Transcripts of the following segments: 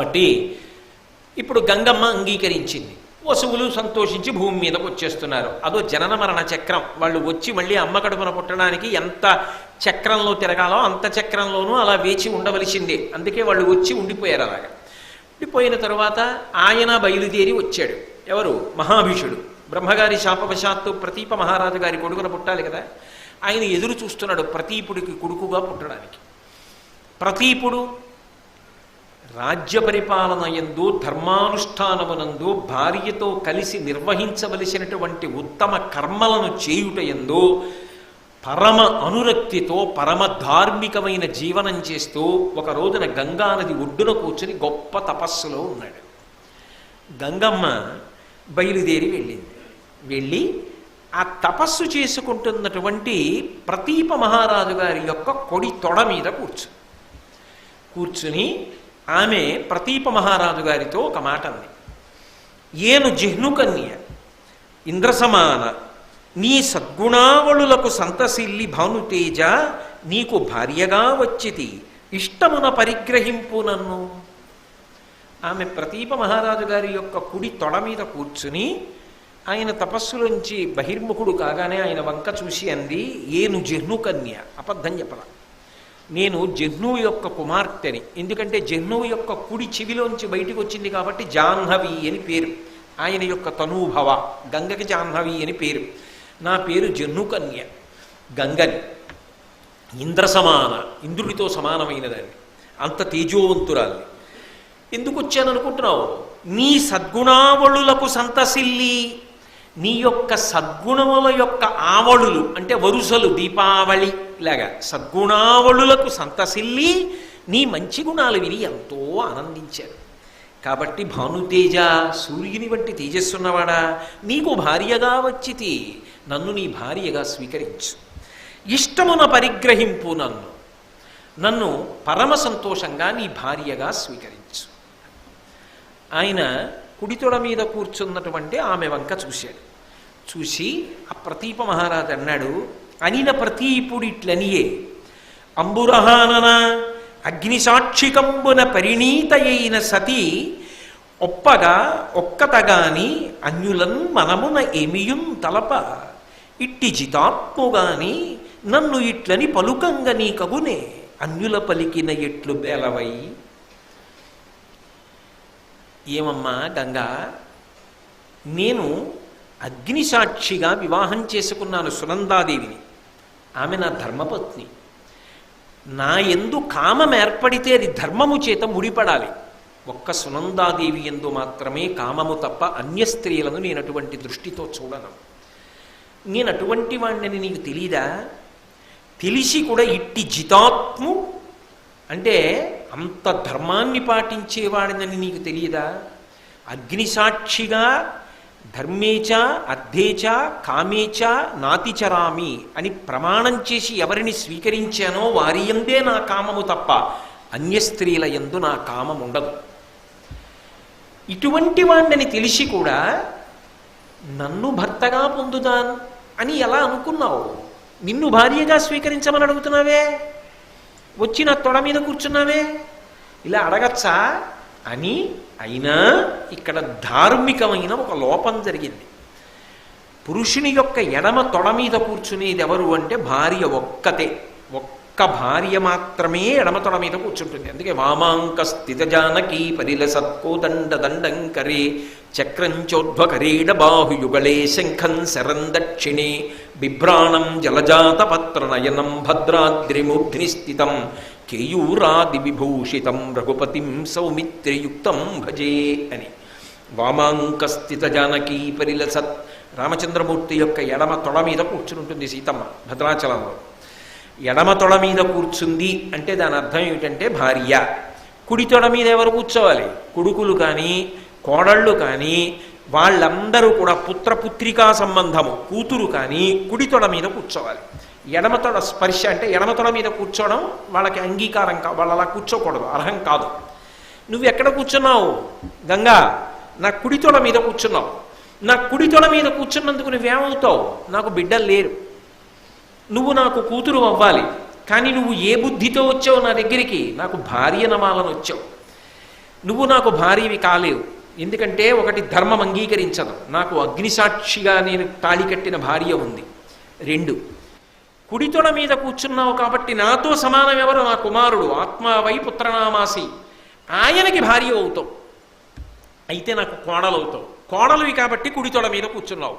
కాబట్టి ఇప్పుడు గంగమ్మ అంగీకరించింది. వసువులు సంతోషించి భూమి మీదకు వచ్చేస్తున్నారు. అదో జనన మరణ చక్రం. వాళ్ళు వచ్చి మళ్ళీ అమ్మ కడుపున పుట్టడానికి ఎంత చక్రంలో తిరగాలో అంత చక్రంలోనూ అలా వేచి ఉండవలసిందే. అందుకే వాళ్ళు వచ్చి ఉండిపోయారు అలాగా. ఉండిపోయిన తర్వాత ఆయన బయలుదేరి వచ్చాడు. ఎవరు? మహాభీషుడు. బ్రహ్మగారి శాపవశాత్తు ప్రతీప మహారాజు గారి కొడుకున పుట్టాలి కదా. ఆయన ఎదురు చూస్తున్నాడు ప్రతీపుడికి కొడుకుగా పుట్టడానికి. ప్రతీపుడు రాజ్య పరిపాలన ఎందు ధర్మానుష్ఠానమునందు భార్యతో కలిసి నిర్వహించవలసినటువంటి ఉత్తమ కర్మలను చేయుట ఎందు పరమ అనురక్తితో పరమ ధార్మికమైన జీవనం చేస్తూ ఒక రోజున గంగానది ఒడ్డున కూర్చుని గొప్ప తపస్సులో ఉన్నాడు. గంగమ్మ బయలుదేరి వెళ్ళింది. వెళ్ళి ఆ తపస్సు చేసుకుంటున్నటువంటి ప్రతీప మహారాజు గారి యొక్క కొడి తొడ మీద కూర్చు కూర్చుని ఆమె ప్రతీప మహారాజు గారితో ఒక మాట అంది. ఏను జిహ్నుకన్య ఇంద్రసమాన నీ సద్గుణావళులకు సంతసిల్లి భానుతేజ నీకు భార్యగా వచ్చితి ఇష్టమున పరిగ్రహింపు నన్ను. ఆమె ప్రతీప మహారాజు గారి యొక్క కుడి తొడ మీద కూర్చుని ఆయన తపస్సులోంచి బహిర్ముఖుడు కాగానే ఆయన వంక చూసి అంది ఏను జిహ్నుకన్య అబద్ధం చెప్పలా నేను జహ్నువు యొక్క కుమార్తెని. ఎందుకంటే జహ్నువు యొక్క కుడి చెవిలోంచి బయటికి వచ్చింది కాబట్టి జాహ్నవి అని పేరు. ఆయన యొక్క తనూభవ గంగకి జాహ్నవి అని పేరు. నా పేరు జహ్నుకన్య గంగని. ఇంద్ర సమాన ఇంద్రుడితో సమానమైనదాన్ని. అంత తేజోవంతురాల్ని. ఎందుకు వచ్చాననుకుంటున్నావు? నీ సద్గుణావళులకు సంతసిల్లి. నీ యొక్క సద్గుణముల యొక్క ఆవళులు అంటే వరుసలు దీపావళి లాగా సద్గుణావళులకు సంతసిల్లి నీ మంచి గుణాలు విని ఎంతో ఆనందించారు. కాబట్టి భానుతేజ సూర్యుని వంటి తేజస్సున్నవాడా నీకు భార్యగా వచ్చితి నన్ను నీ భార్యగా స్వీకరించు. ఇష్టమున పరిగ్రహింపు నన్ను. నన్ను పరమ సంతోషంగా నీ భార్యగా స్వీకరించు. ఆయన కుడితొడ మీద కూర్చున్నటువంటి ఆమె వంక చూశాడు. చూసి ఆ ప్రతీప మహారాజు అన్నాడు అనిన ప్రతీపుడిట్లనియే అంబురహానన అగ్నిసాక్షికంబున పరిణీతయైన సతి ఒప్పగా ఒక్కతగాని అన్యులన్ మనమున ఏమియున్ తలప ఇట్టి జితాత్ముగాని నన్ను ఇట్లని పలుకంగ నీ కగునే అన్యుల పలికిన ఎట్లు బేలవై ఏమమ్మా గంగా? నేను అగ్నిసాక్షిగా వివాహం చేసుకున్నాను సునందాదేవిని. ఆమె నా ధర్మపత్ని. నా ఎందు కామం ఏర్పడితే అది ధర్మము చేత ముడిపడాలి. ఒక్క సునందాదేవి ఎందు మాత్రమే కామము తప్ప అన్య స్త్రీలను నేను అటువంటి దృష్టితో చూడను. నేను అటువంటి వాడిని నీకు తెలీదా? తెలిసి కూడా ఇట్టి జితాత్ము అంటే అంత ధర్మాన్ని పాటించేవాడినని నీకు తెలియదా? అగ్నిసాక్షిగా ధర్మేచ అర్ధేచ కామేచ నాతిచరామి అని ప్రమాణం చేసి ఎవరిని స్వీకరించానో వారి ఎందే నా కామము తప్ప అన్య స్త్రీల ఎందు నా కామం ఉండదు. ఇటువంటి వాణ్ణని తెలిసి కూడా నన్ను భర్తగా పొందుతాను అని ఎలా అనుకున్నావు? నిన్ను భార్యగా స్వీకరించమని అడుగుతున్నావే? వచ్చి నా తొడ మీద కూర్చున్నావే? ఇలా అడగచ్చా? అని అయినా ఇక్కడ ధార్మికమైన ఒక లోపం జరిగింది. పురుషుని యొక్క ఎడమ తొడ మీద కూర్చునేది ఎవరు అంటే భార్య ఒక్కతే. ఒక్క ఒక్క భార్య మాత్రమే ఎడమతొడ మీద కూర్చుంటుంది. అందుకే వామాంక స్థిత జానకీ పరిలసత్కో దండ దండంకరే చక్రంచోద్వకరేణ బాహుయుగళే శంఖం శరం దక్షిణే బిభ్రాణం జలజాత పత్రనయనం భద్రాద్రిమూర్ధ్ని స్థితం కేయూరాది విభూషితం రఘుపతిం సౌమిత్రియుక్తం భజే అని. వామాంక స్థిత జానకీ పరిలసత్ రామచంద్రమూర్తి యొక్క ఎడమ తొడ మీద కూర్చుని సీతమ్మ భద్రాచలంలో. ఎడమ తొడ మీద కూర్చుంది అంటే దాని అర్థం ఏమిటంటే భార్య. కుడి తొడ మీద ఎవరు కూర్చోవాలి? కొడుకులు కానీ కోడళ్ళు కానీ వాళ్ళందరూ కూడా పుత్రపుత్రికా సంబంధము కూతురు కానీ కుడి తొడ మీద కూర్చోవాలి. ఎడమ తొడ స్పర్శ అంటే ఎడమ తొడ మీద కూర్చోవడం వాళ్ళకి అంగీకారం కా వాళ్ళు అలా కూర్చోకూడదు అర్హం కాదు. నువ్వు ఎక్కడ కూర్చున్నావు? గంగా నా కుడి తొడ మీద కూర్చున్నావు. నా కుడి తొడ మీద కూర్చున్నందుకు నువ్వేమవుతావు? నాకు బిడ్డలు లేరు. నువ్వు నాకు కూతురు అవ్వాలి కానీ నువ్వు ఏ బుద్ధితో వచ్చావు నా దగ్గరికి? నాకు భార్య నమాలను వచ్చావు. నువ్వు నాకు భార్యవి కాలేవు. ఎందుకంటే ఒకటి ధర్మం అంగీకరించదు. నాకు అగ్నిసాక్షిగా నేను తాళి కట్టిన భార్య ఉంది. రెండు కుడితొడ మీద కూర్చున్నావు కాబట్టి నాతో సమానం ఎవరు? నా కుమారుడు ఆత్మావై పుత్రనామాసి. ఆయనకి భార్య అవుతావు. అయితే నాకు కోడలవుతావు కోడలువి కాబట్టి కుడితొడ మీద కూర్చున్నావు.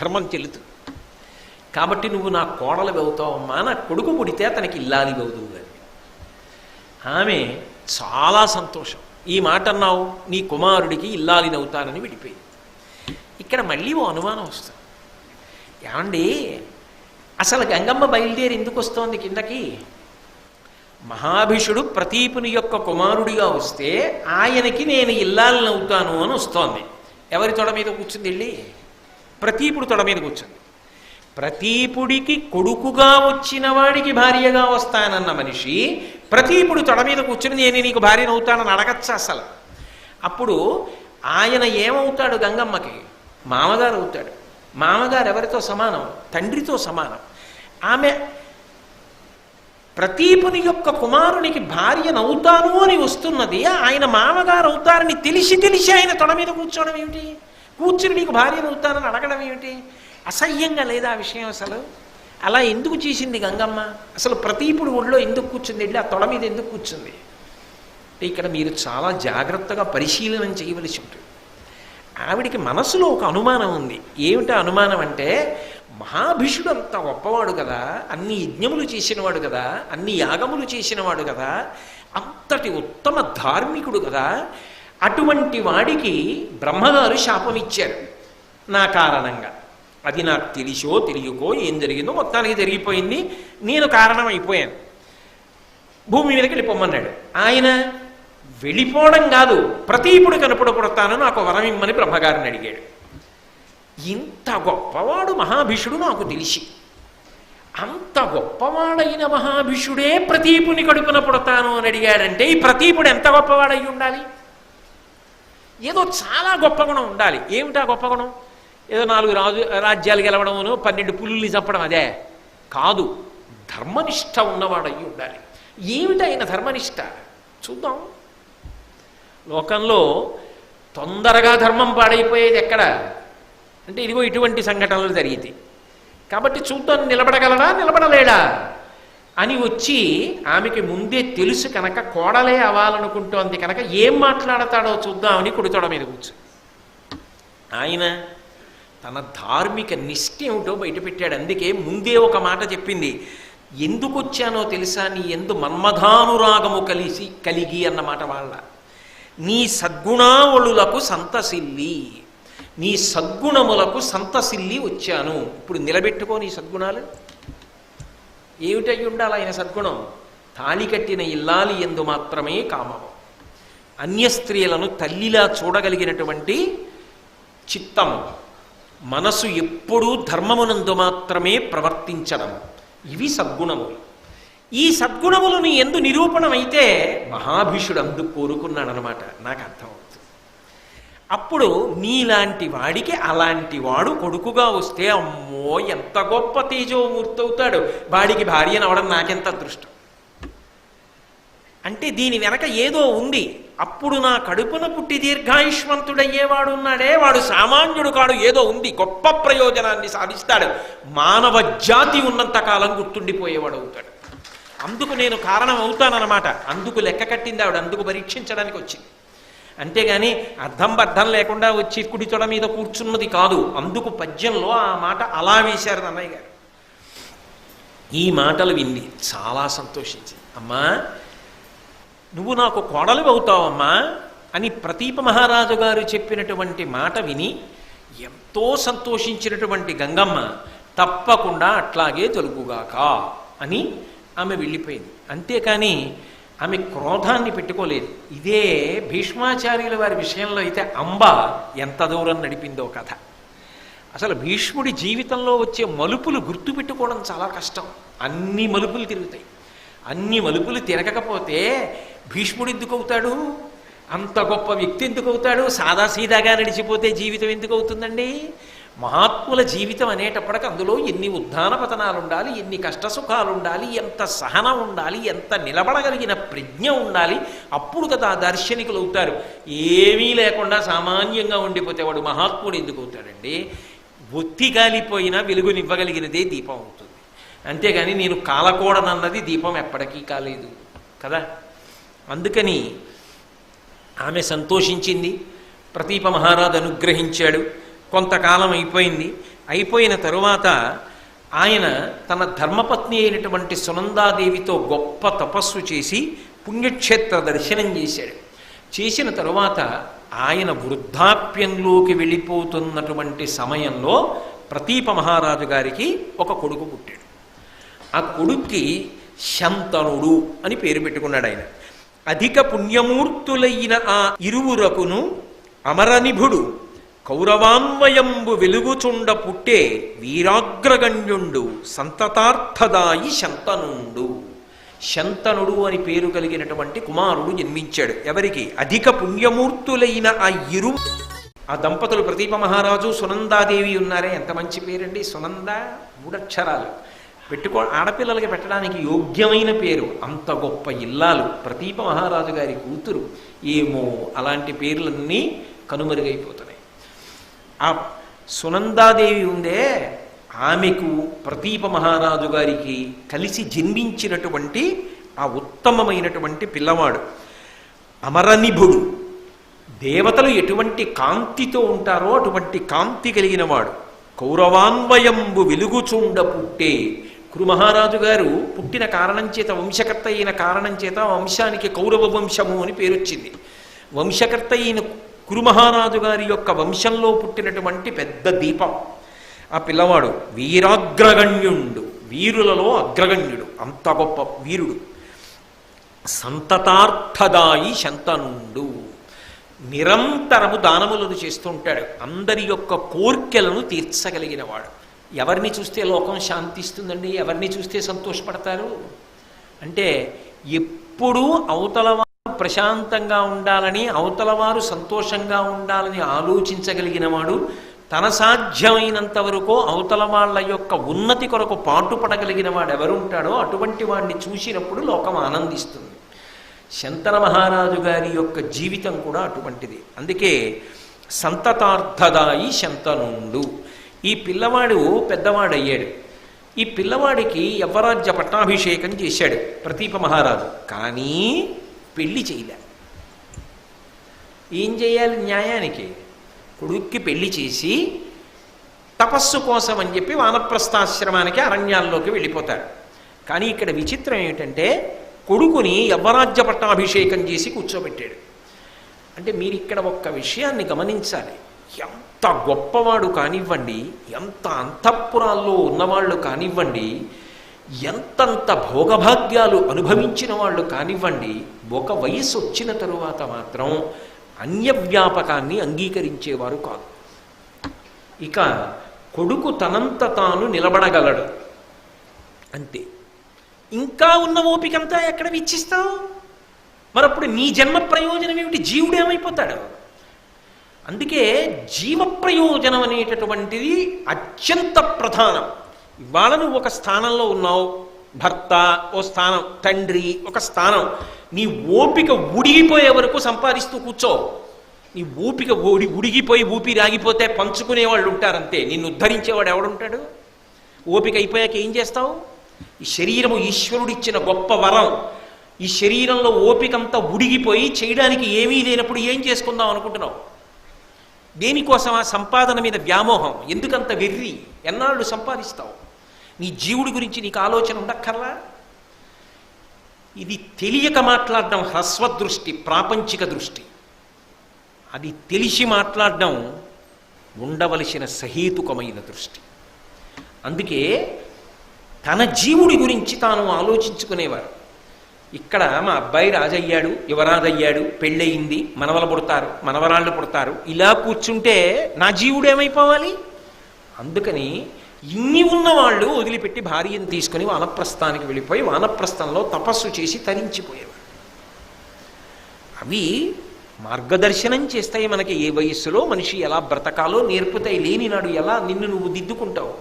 ధర్మం చెల్లుతుంది కాబట్టి నువ్వు నా కోడలు అవుతావమ్మా నా కొడుకు పుడితే అతనికి ఇల్లాలి అవుదువు అని. ఆమె చాలా సంతోషం. ఈ మాట అన్నావు నీ కుమారుడికి ఇల్లాలి అవుతానని విడిపోయింది. ఇక్కడ మళ్ళీ ఓ అనుమానం వస్తుంది. ఏమండి అసలు గంగమ్మ బయలుదేరి ఎందుకు వస్తోంది కిందకి? మహాభిషుడు ప్రతీపుని యొక్క కుమారుడిగా వస్తే ఆయనకి నేను ఇల్లాలని అవుతాను అని వస్తోంది. ఎవరి తొడ మీద కూర్చుంది వెళ్ళి? ప్రతీపుడు తొడ మీద కూర్చుంది. ప్రతీపుడికి కొడుకుగా వచ్చిన వాడికి భార్యగా వస్తానన్న మనిషి ప్రతీపుడు తొడ మీద కూర్చుని నేను నీకు భార్యను అవుతానని అడగచ్చా అసలు? అప్పుడు ఆయన ఏమవుతాడు గంగమ్మకి? మామగారు అవుతాడు. మామగారు ఎవరితో సమానం? తండ్రితో సమానం. ఆమె ప్రతీపుని యొక్క కుమారునికి భార్యనవుతాను అని వస్తున్నది. ఆయన మామగారు అవుతారని తెలిసి తెలిసి ఆయన తొడ మీద కూర్చోవడం ఏమిటి? కూర్చుని నీకు భార్యనవుతానని అడగడం ఏమిటి? అసహ్యంగా లేదా ఆ విషయం అసలు? అలా ఎందుకు చేసింది గంగమ్మ? అసలు ప్రతీపుడు ఒళ్ళో ఎందుకు కూర్చుంది? వెళ్ళి ఆ తొడ మీద ఎందుకు కూర్చుంది? ఇక్కడ మీరు చాలా జాగ్రత్తగా పరిశీలనం చేయవలసి ఉంటుంది. ఆవిడికి మనసులో ఒక అనుమానం ఉంది. ఏమిటా అనుమానం అంటే మహాభిషుడు అంత గొప్పవాడు కదా అన్ని యజ్ఞములు చేసినవాడు కదా అన్ని యాగములు చేసినవాడు కదా అంతటి ఉత్తమ ధార్మికుడు కదా అటువంటి వాడికి బ్రహ్మగారు శాపం ఇచ్చారు. నా కారణంగా. అది నాకు తెలిసో తెలియకో ఏం జరిగిందో మొత్తానికి జరిగిపోయింది. నేను కారణం అయిపోయాను భూమి మీదకి వెళ్ళిపోమన్నాడు. ఆయన వెళ్ళిపోవడం కాదు ప్రతీపుడు కనుపుడు నాకు వరం ఇమ్మని బ్రహ్మగారిని అడిగాడు. ఇంత గొప్పవాడు మహాభిషుడు నాకు తెలిసి. అంత గొప్పవాడైన మహాభిషుడే ప్రతీపుని కడుపున పుడతాను అని అడిగాడంటే ఈ ప్రతీపుడు ఎంత గొప్పవాడై ఉండాలి ఏదో చాలా గొప్ప గుణం ఉండాలి. ఏమిటా గొప్ప గుణం? ఏదో నాలుగు రాజు రాజ్యాలు గెలవడమును పన్నెండు పుల్లుల్ని చంపడం అదే. కాదు ధర్మనిష్ట అయ్యి ఉండాలి. ఏమిటి ఆయన ధర్మనిష్ట? చూద్దాం. లోకంలో తొందరగా ధర్మం పాడైపోయేది ఎక్కడ? అంటే ఇదిగో ఇటువంటి సంఘటనలు జరిగితే. కాబట్టి చూద్దాం నిలబడగలడా నిలబడలేడా? అని వచ్చి ఆమెకి ముందే తెలుసు కనుక కోడలే అవ్వాలనుకుంటోంది కనుక ఏం మాట్లాడతాడో చూద్దామని కుడితోడ మీద కూర్చు. ఆయన తన ధార్మిక నిష్ఠ ఏమిటో బయటపెట్టాడు అందుకే ముందే ఒక మాట చెప్పింది. ఎందుకు వచ్చానో తెలుసా? నీ ఎందు మన్మధానురాగము కలిసి కలిగి అన్న మాట వాళ్ళ. నీ సద్గుణావళులకు సంతసిల్లి నీ సద్గుణములకు సంతసిల్లి వచ్చాను. ఇప్పుడు నిలబెట్టుకో నీ సద్గుణాలు. ఏమిటై ఉండాలి ఆయన సద్గుణం? తాళి కట్టిన ఇల్లాలి ఎందు మాత్రమే కామము. అన్య స్త్రీలను తల్లిలా చూడగలిగినటువంటి చిత్తము. మనసు ఎప్పుడూ ధర్మమునందు మాత్రమే ప్రవర్తించడం. ఇవి సద్గుణములు. ఈ సద్గుణములు నీ ఎందు నిరూపణమైతే మహాభీషుడు అందుకు కోరుకున్నాడనమాట నాకు అర్థమవుతుంది అప్పుడు నీలాంటి వాడికి అలాంటి వాడు కొడుకుగా వస్తే అమ్మో ఎంత గొప్ప తేజోమూర్తి అవుతాడు వాడికి భార్యనవడం నాకెంత అదృష్టం. అంటే దీని వెనక ఏదో ఉంది. అప్పుడు నా కడుపున పుట్టి దీర్ఘాయుష్మంతుడయ్యేవాడు ఉన్నాడే వాడు సామాన్యుడు కాడు ఏదో ఉంది. గొప్ప ప్రయోజనాన్ని సాధిస్తాడు. మానవ జాతి ఉన్నంతకాలం గుర్తుండిపోయేవాడు అవుతాడు. అందుకు నేను కారణం అవుతానన్నమాట అందుకు లెక్క కట్టింది ఆవిడ. అందుకు పరీక్షించడానికి వచ్చింది. అంతేగాని అర్థం బద్ధం లేకుండా వచ్చి కుడి తొడ మీద కూర్చున్నది కాదు. అందుకు పద్యంలో ఆ మాట అలా వేశారు నన్నయ్య గారు. ఈ మాటలు వింది చాలా సంతోషించింది. అమ్మా నువ్వు నాకు కోడలు అవుతావమ్మా అని ప్రతీప మహారాజు గారు చెప్పినటువంటి మాట విని ఎంతో సంతోషించినటువంటి గంగమ్మ తప్పకుండా అట్లాగే తొలుగుగాక అని ఆమె వెళ్ళిపోయింది. అంతేకాని ఆమె క్రోధాన్ని పెట్టుకోలేదు. ఇదే భీష్మాచార్యుల వారి విషయంలో అయితే అంబ ఎంత దూరం నడిపిందో కథ. అసలు భీష్ముడి జీవితంలో వచ్చే మలుపులు గుర్తుపెట్టుకోవడం చాలా కష్టం. అన్ని మలుపులు తిరుగుతాయి. అన్ని మలుపులు తిరగకపోతే భీష్ముడు ఎందుకు అవుతాడు అంత గొప్ప వ్యక్తి ఎందుకు అవుతాడు సాదాసీదాగా నడిచిపోతే జీవితం ఎందుకు అవుతుందండి మహాత్ముల జీవితం అనేటప్పటికి అందులో ఎన్ని ఉద్ధాన పతనాలు ఉండాలి ఎన్ని కష్టసుఖాలు ఉండాలి ఎంత సహనం ఉండాలి ఎంత నిలబడగలిగిన ప్రజ్ఞ ఉండాలి అప్పుడు కదా దార్శనికులు అవుతారు ఏమీ లేకుండా సామాన్యంగా ఉండిపోతే వాడు మహాత్ముడు ఎందుకు అవుతాడండి ఒత్తి కాలిపోయినా వెలుగునివ్వగలిగినదే దీపం అవుతుంది. అంతేగాని నేను కాలకూడనన్నది దీపం ఎప్పటికీ కాలేదు కదా? అందుకని ఆమె సంతోషించింది ప్రతీప మహారాజు అనుగ్రహించాడు కొంతకాలం అయిపోయింది. అయిపోయిన తరువాత ఆయన తన ధర్మపత్ని అయినటువంటి సునందాదేవితో గొప్ప తపస్సు చేసి పుణ్యక్షేత్ర దర్శనం చేశాడు. చేసిన తరువాత ఆయన వృద్ధాప్యంలోకి వెళ్ళిపోతున్నటువంటి సమయంలో ప్రతీప మహారాజు గారికి ఒక కొడుకు పుట్టాడు. ఆ కొడుక్కి శంతనుడు అని పేరు పెట్టుకున్నాడు ఆయన. అధిక పుణ్యమూర్తులైన ఆ ఇరువురకును అమరనిభుడు కౌరవాన్వయంబు వెలుగుచుండ పుట్టే వీరాగ్రగణ్యుండు సంతతార్థదాయి శంతనుండు. శంతనుడు అని పేరు కలిగినటువంటి కుమారుడు జన్మించాడు. ఎవరికి? అధిక పుణ్యమూర్తులైన ఆ ఇరు ఆ దంపతులు ప్రదీప మహారాజు సునందాదేవి ఉన్నారే. ఎంత మంచి పేరండి. సునంద మూడక్షరాలు పెట్టుకో ఆడపిల్లలకి పెట్టడానికి యోగ్యమైన పేరు. అంత గొప్ప ఇల్లాలు. ప్రతీప మహారాజు గారి కూతురు. ఏమో అలాంటి పేర్లన్నీ కనుమరుగైపోతున్నాయి. ఆ సునందాదేవి ఉందే ఆమెకు ప్రదీప మహారాజు గారికి కలిసి జన్మించినటువంటి ఆ ఉత్తమమైనటువంటి పిల్లవాడు. అమరనిభుడు. దేవతలు ఎటువంటి కాంతితో ఉంటారో అటువంటి కాంతి కలిగిన వాడు కౌరవాన్వయంబు వెలుగుచుండ పుట్టే కురు మహారాజు గారు పుట్టిన కారణం చేత వంశకర్త అయిన కారణం చేత వంశానికి కౌరవ వంశము అని పేరొచ్చింది. వంశకర్త అయిన కురు మహారాజు గారి యొక్క వంశంలో పుట్టినటువంటి పెద్ద దీపం. ఆ పిల్లవాడు వీరాగ్రగణ్యుండు వీరులలో అగ్రగణ్యుడు అంత గొప్ప వీరుడు. సంతతార్థదాయి శంతనుండు. నిరంతరము దానములను చేస్తుంటాడు అందరి యొక్క కోర్కెలను తీర్చగలిగినవాడు. ఎవరిని చూస్తే లోకం శాంతిస్తుందండి? ఎవరిని చూస్తే సంతోషపడతారు? అంటే ఎప్పుడూ అవతలవారు ప్రశాంతంగా ఉండాలని అవతలవారు సంతోషంగా ఉండాలని ఆలోచించగలిగిన వాడు తన సాధ్యమైనంత వరకు అవతల వాళ్ళ యొక్క ఉన్నతి కొరకు పాటుపడగలిగిన వాడు ఎవరుంటాడో అటువంటి వాడిని చూసినప్పుడు లోకం ఆనందిస్తుంది. శంతన మహారాజు గారి యొక్క జీవితం కూడా అటువంటిది. అందుకే సంతతార్థదాయి శంతనుండు. ఈ పిల్లవాడు పెద్దవాడయ్యాడు. ఈ పిల్లవాడికి యవ్వరాజ్య పట్టాభిషేకం చేశాడు ప్రతీప మహారాజు. కానీ పెళ్ళి చేయలే. ఏం చేయాలి న్యాయానికి? కొడుక్కి పెళ్ళి చేసి తపస్సు కోసం అని చెప్పి వానప్రస్థాశ్రమానికి అరణ్యాల్లోకి వెళ్ళిపోతాడు. కానీ ఇక్కడ విచిత్రం ఏమిటంటే కొడుకుని యవ్వరాజ్య పట్టాభిషేకం చేసి కూర్చోబెట్టాడు. అంటే మీరు ఇక్కడ ఒక్క విషయాన్ని గమనించాలి. ఎంత గొప్పవాడు కానివ్వండి ఎంత అంతఃపురాల్లో ఉన్నవాళ్ళు కానివ్వండి ఎంతంత భోగభాగ్యాలు అనుభవించిన వాళ్ళు కానివ్వండి ఒక వయసు వచ్చిన తరువాత మాత్రం అన్యవ్యాపకాన్ని అంగీకరించేవారు కాదు. ఇక కొడుకు తనంత తాను నిలబడగలడు. అంతే. ఇంకా ఉన్న ఓపికంతా ఎక్కడ విచ్చిస్తావు మరప్పుడు నీ జన్మ ప్రయోజనం ఏమిటి? జీవుడు ఏమైపోతాడు? అందుకే జీవ ప్రయోజనం అనేటటువంటిది అత్యంత ప్రధానం. ఇవాళ నువ్వు ఒక స్థానంలో ఉన్నావు. భర్త ఓ స్థానం. తండ్రి ఒక స్థానం. నీ ఓపిక ఉడిగిపోయే వరకు సంపాదిస్తూ కూర్చో. నీ ఓపిక ఉడి ఉడిగిపోయి ఊపిరి ఆగిపోతే పంచుకునే వాళ్ళు ఉంటారంతే. నిన్ను ఉద్ధరించేవాడు ఎవడుంటాడు? ఓపిక అయిపోయాక ఏం చేస్తావు? ఈ శరీరము ఈశ్వరుడిచ్చిన గొప్ప వరం. ఈ శరీరంలో ఓపికంతా ఉడిగిపోయి చేయడానికి ఏమీ లేనప్పుడు ఏం చేసుకుందాం అనుకుంటున్నావు? దేనికోసం ఆ సంపాదన మీద వ్యామోహం? ఎందుకంత వెర్రి? ఎన్నాళ్ళు సంపాదిస్తావు? నీ జీవుడి గురించి నీకు ఆలోచన ఉండక్కర్లా? ఇది తెలియక మాట్లాడడం హ్రస్వదృష్టి ప్రాపంచిక దృష్టి. అది తెలిసి మాట్లాడడం ఉండవలసిన సహేతుకమైన దృష్టి. అందుకే తన జీవుడి గురించి తాను ఆలోచించుకునేవారు. ఇక్కడ మా అబ్బాయి రాజయ్యాడు యువరాజయ్యాడు పెళ్ళయింది మనవలు పుడతారు మనవరాళ్ళు పుడతారు. ఇలా కూర్చుంటే నా జీవుడు ఏమైపోవాలి? అందుకని ఇన్ని ఉన్నవాళ్ళు వదిలిపెట్టి భార్యను తీసుకుని వానప్రస్థానికి వెళ్ళిపోయి వానప్రస్థంలో తపస్సు చేసి తరించిపోయేవారు అవి మార్గదర్శనం చేస్తాయి మనకి. ఏ వయస్సులో మనిషి ఎలా బ్రతకాలో నేర్పుతాయి. లేనినాడు ఎలా నిన్ను నువ్వు దిద్దుకుంటావు?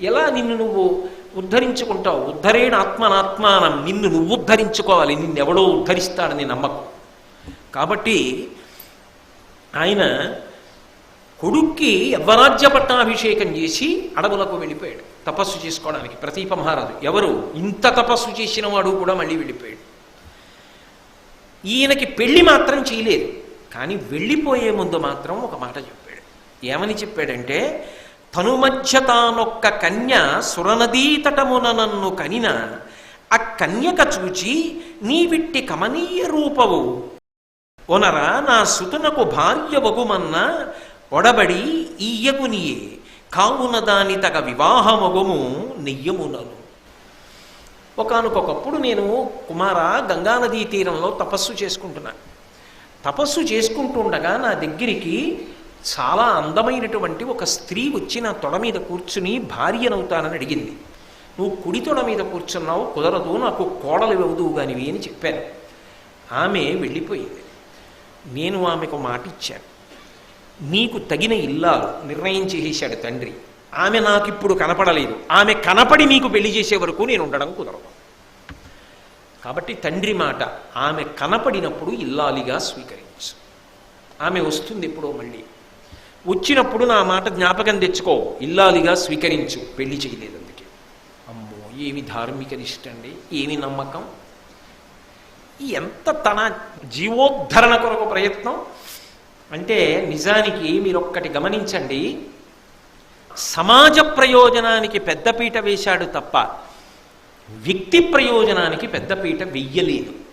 ఎలా నిన్ను నువ్వు ఉద్ధరించుకుంటావు. ఉద్ధరేణ ఆత్మనాత్మానం నిన్ను నువ్వు ఉద్ధరించుకోవాలి. నిన్నెవడో ఉద్ధరిస్తాడని నమ్మకం. కాబట్టి ఆయన కొడుక్కి యవ్వరాజ్య పట్టాభిషేకం చేసి అడవులకు వెళ్ళిపోయాడు. తపస్సు చేసుకోవడానికి ప్రతీప మహారాజు. ఎవరు? ఇంత తపస్సు చేసిన వాడు కూడా మళ్ళీ వెళ్ళిపోయాడు. ఈయనకి పెళ్ళి మాత్రం చేయలేదు. కానీ వెళ్ళిపోయే ముందు మాత్రం ఒక మాట చెప్పాడు. ఏమని చెప్పాడంటే తనుమధ్య తానొక్క కన్య సురనదీ తటమున నన్ను కనిన ఆ కన్యక చూచి నీవిట్టి కమనీయ రూపవు. ఒనరా నా సుతునకు భార్య వగుమన్న ఒడబడి ఈయగునియే కావున దాని తగ వివాహమగుము నెయ్యమునను. ఒకనకొకప్పుడు నేను కుమార గంగానదీ తీరంలో తపస్సు చేసుకుంటున్నాను తపస్సు చేసుకుంటుండగా నా దగ్గరికి చాలా అందమైనటువంటి ఒక స్త్రీ వచ్చి నా తొడ మీద కూర్చుని భార్యనవుతానని అడిగింది. నువ్వు కుడి తొడ మీద కూర్చున్నావు కుదరదు నాకు కోడలు ఇవ్వదువు కానివి అని చెప్పాను. ఆమె వెళ్ళిపోయింది. నేను ఆమెకు మాట ఇచ్చాను. నీకు తగిన ఇల్లాలు నిర్ణయం చేసేశాడు తండ్రి. ఆమె నాకు ఇప్పుడు కనపడలేదు. ఆమె కనపడి నీకు పెళ్ళి చేసే వరకు నేను ఉండడం కుదరదు. కాబట్టి తండ్రి మాట ఆమె కనపడినప్పుడు ఇల్లాలిగా స్వీకరించు. ఆమె వస్తుంది ఎప్పుడో మళ్ళీ. వచ్చినప్పుడు నా మాట జ్ఞాపకం తెచ్చుకో. ఇల్లాలిగా స్వీకరించు. పెళ్ళి చేయలేదు అందుకే. అమ్మో ఏమి ధార్మిక నిష్ట అండి? ఏమి నమ్మకం? ఎంత తన జీవోద్ధరణ కొరకు ప్రయత్నం? అంటే నిజానికి మీరు ఒక్కటి గమనించండి. సమాజ ప్రయోజనానికి పెద్దపీట వేశాడు తప్ప వ్యక్తి ప్రయోజనానికి పెద్దపీట వెయ్యలేదు.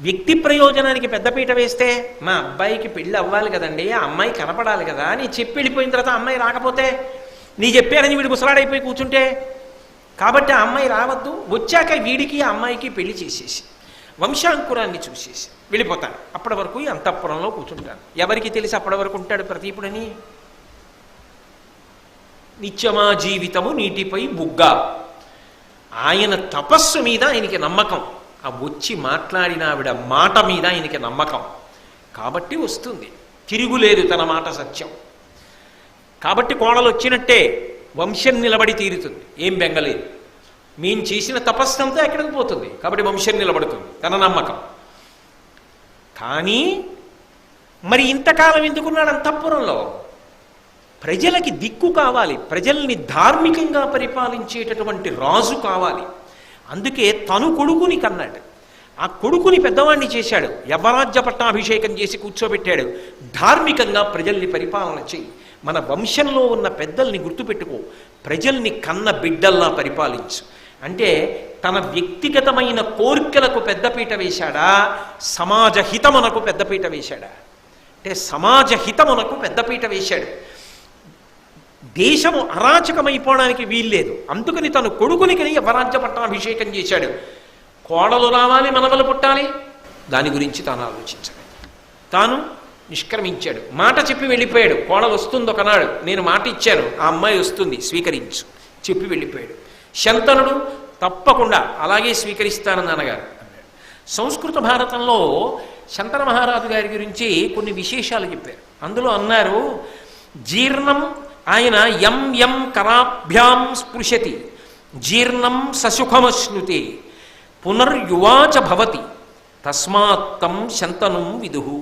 వ్యక్తి ప్రయోజనానికి పెద్దపీట వేస్తే మా అబ్బాయికి పెళ్ళి అవ్వాలి కదండి ఆ అమ్మాయి కనపడాలి కదా నీ చెప్పి వెళ్ళిపోయిన తర్వాత అమ్మాయి రాకపోతే నీ చెప్పారని వీడు ముసలాడైపోయి కూర్చుంటే? కాబట్టి ఆ అమ్మాయి రావద్దు. వచ్చాక వీడికి ఆ అమ్మాయికి పెళ్ళి చేసేసి వంశాంకురాన్ని చూసేసి వెళ్ళిపోతాను. అప్పటి వరకు ఈ అంతఃపురంలో కూర్చుంటాను. ఎవరికి తెలిసి అప్పటి వరకు ఉంటాడు ప్రతీపుడని నిత్యమా జీవితము నీటిపై బుగ్గ ఆయన తపస్సు మీద ఆయనకి నమ్మకం. ఆ వచ్చి మాట్లాడిన ఆవిడ మాట మీద ఆయనకి నమ్మకం. కాబట్టి వస్తుంది. తిరుగులేదు తన మాట సత్యం. కాబట్టి కోడలు వచ్చినట్టే వంశం నిలబడి తీరుతుంది. ఏం బెంగలేదు. మేము చేసిన తపస్సంతా ఎక్కడికి పోతుంది? కాబట్టి వంశం నిలబడుతుంది. తన నమ్మకం. కానీ మరి ఇంతకాలం ఎందుకున్నాడు అంతఃపురంలో? ప్రజలకి దిక్కు కావాలి. ప్రజల్ని ధార్మికంగా పరిపాలించేటటువంటి రాజు కావాలి. అందుకే తను కొడుకుని కన్నాడు. ఆ కొడుకుని పెద్దవాణ్ణి చేశాడు. యవరాజ్య పట్టాభిషేకం చేసి కూర్చోబెట్టాడు. ధార్మికంగా ప్రజల్ని పరిపాలన చేయి మన వంశంలో ఉన్న పెద్దల్ని గుర్తుపెట్టుకో. ప్రజల్ని కన్న బిడ్డల్లా పరిపాలించు. అంటే తన వ్యక్తిగతమైన కోరికలకు పెద్దపీట వేశాడా? సమాజ హితమునకు పెద్దపీట వేశాడా? అంటే సమాజ హితమునకు పెద్దపీట వేశాడు. దేశము అరాచకమైపోవడానికి వీల్లేదు. అందుకని తను కొడుకునికి యవరాజ్య పట్టాభిషేకం చేశాడు. కోడలు రావాలి మనవలు పుట్టాలి. దాని గురించి తాను ఆలోచించలేదు. తాను నిష్క్రమించాడు. మాట చెప్పి వెళ్ళిపోయాడు. కోడలు వస్తుంది ఒకనాడు. నేను మాట ఇచ్చాను. ఆ అమ్మాయి వస్తుంది. స్వీకరించు. చెప్పి వెళ్ళిపోయాడు. శంతనుడు తప్పకుండా అలాగే స్వీకరిస్తానని అనగారు అన్నాడు. సంస్కృత భారతంలో శంతన మహారాజు గారి గురించి కొన్ని విశేషాలు చెప్పారు. అందులో అన్నారు జీర్ణం ఆయన యం యం కరాభ్యాం స్పృశతి జీర్ణం ససుఖమశ్నుతే పునర్యువాచ భవతి తస్మాత్తం శంతనం విదుహు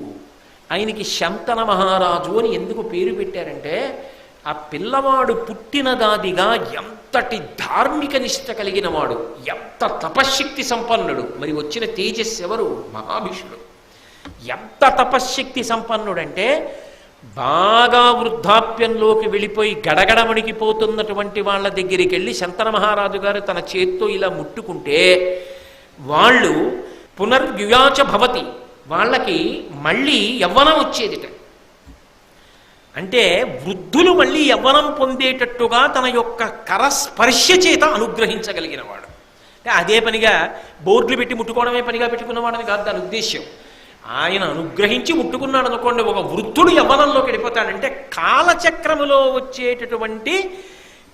ఆయనకి శంతన మహారాజు అని ఎందుకు పేరు పెట్టారంటే ఆ పిల్లవాడు పుట్టినదాదిగా ఎంతటి ధార్మిక నిష్ట కలిగిన వాడు ఎంత తపశ్శక్తి సంపన్నుడు. మరి వచ్చిన తేజస్సు ఎవరు? మహాభీషుడు ఎంత తపశ్శక్తి సంపన్నుడంటే బాగా వృద్ధాప్యంలోకి వెళ్ళిపోయి గడగడమణికిపోతున్నటువంటి వాళ్ళ దగ్గరికి వెళ్ళి శంతన మహారాజు గారు తన చేత్తో ఇలా ముట్టుకుంటే వాళ్ళు పునర్వ్యుయాచ భవతి. వాళ్ళకి మళ్ళీ యవ్వనం వచ్చేదిట. అంటే వృద్ధులు మళ్ళీ యవ్వనం పొందేటట్టుగా తన యొక్క కరస్పర్శ చేత అనుగ్రహించగలిగిన వాడు. అదే పనిగా బోర్డులు పెట్టి ముట్టుకోవడమే పనిగా పెట్టుకున్నవాడని కాదు దాని ఉద్దేశ్యం. ఆయన అనుగ్రహించి ముట్టుకున్నాడు అనుకోండి ఒక వృద్ధుడు యవ్వనంలోకి వెళ్ళిపోతాడంటే కాలచక్రములో వచ్చేటటువంటి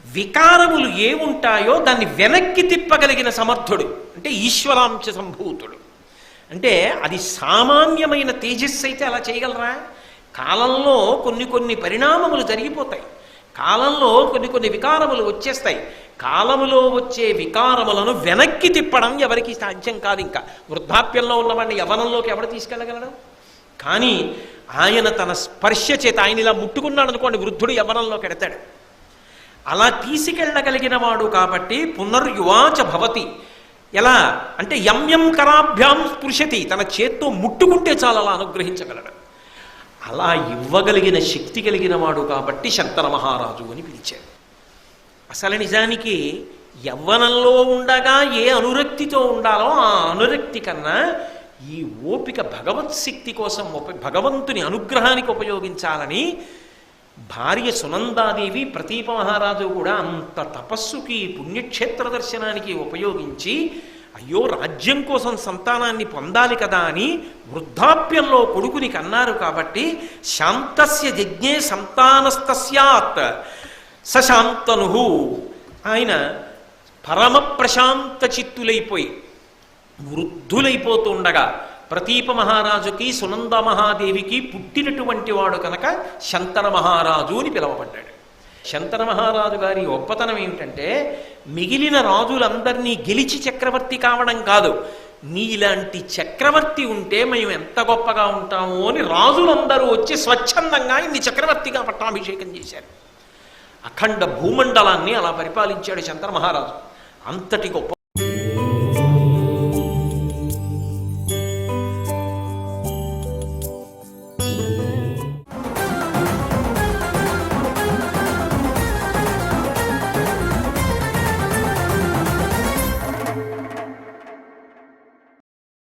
వికారములు ఏముంటాయో దాన్ని వెనక్కి తిప్పగలిగిన సమర్థుడు అంటే ఈశ్వరాంశ సంభూతుడు. అంటే అది సామాన్యమైన తేజస్సు అయితే అలా చేయగలరా? కాలంలో కొన్ని కొన్ని పరిణామములు జరిగిపోతాయి. కాలంలో కొన్ని కొన్ని వికారములు వచ్చేస్తాయి. కాలములో వచ్చే వికారములను వెనక్కి తిప్పడం ఎవరికి సాధ్యం కాదు ఇంకా. వృద్ధాప్యంలో ఉన్నవాడిని యవనంలోకి ఎవరు తీసుకెళ్ళగలడు? కానీ ఆయన తన స్పర్శ చేత ఆయన ఇలా ముట్టుకున్నాడు అనుకోండి వృద్ధుడు యవనంలోకి ఎడతాడు. అలా తీసుకెళ్ళగలిగిన వాడు కాబట్టి పునర్యువాచ భవతి. ఎలా? అంటే యమ్యం కరాభ్యాం స్పృశతి. తన చేత్తో ముట్టుకుంటే చాలా అలా అనుగ్రహించగలడు. అలా ఇవ్వగలిగిన శక్తి కలిగిన వాడు కాబట్టి శంకర మహారాజు అని పిలిచాడు. అసలు నిజానికి యవ్వనంలో ఉండగా ఏ అనురక్తితో ఉండాలో ఆ అనురక్తి కన్నా ఈ ఓపిక భగవత్ శక్తి కోసం ఉప భగవంతుని అనుగ్రహానికి ఉపయోగించాలని భార్య సునందాదేవి ప్రతీప మహారాజు కూడా అంత తపస్సుకి పుణ్యక్షేత్ర దర్శనానికి ఉపయోగించి అయ్యో రాజ్యం కోసం సంతానాన్ని పొందాలి కదా అని వృద్ధాప్యంలో కొడుకుని కన్నారు కాబట్టి శాంతస్య యజ్ఞే సంతానస్తస్యాత్ సశాంతను ఆయన పరమ ప్రశాంత చిత్తులైపోయి వృద్ధులైపోతుండగా ప్రతీప మహారాజుకి సునంద మహాదేవికి పుట్టినటువంటి వాడు కనుక శంతన మహారాజు అని పిలువబడ్డాడు. శంతన మహారాజు గారి గొప్పతనం ఏమిటంటే మిగిలిన రాజులందరినీ గెలిచి చక్రవర్తి కావడం కాదు నీలాంటి చక్రవర్తి ఉంటే మేము ఎంత గొప్పగా ఉంటాము అని రాజులందరూ వచ్చి స్వచ్ఛందంగా ఇన్ని చక్రవర్తిగా పట్టాభిషేకం చేశారు. అఖండ భూమండలాన్ని అలా పరిపాలించాడు శంకర మహారాజు. అంతటి గొప్ప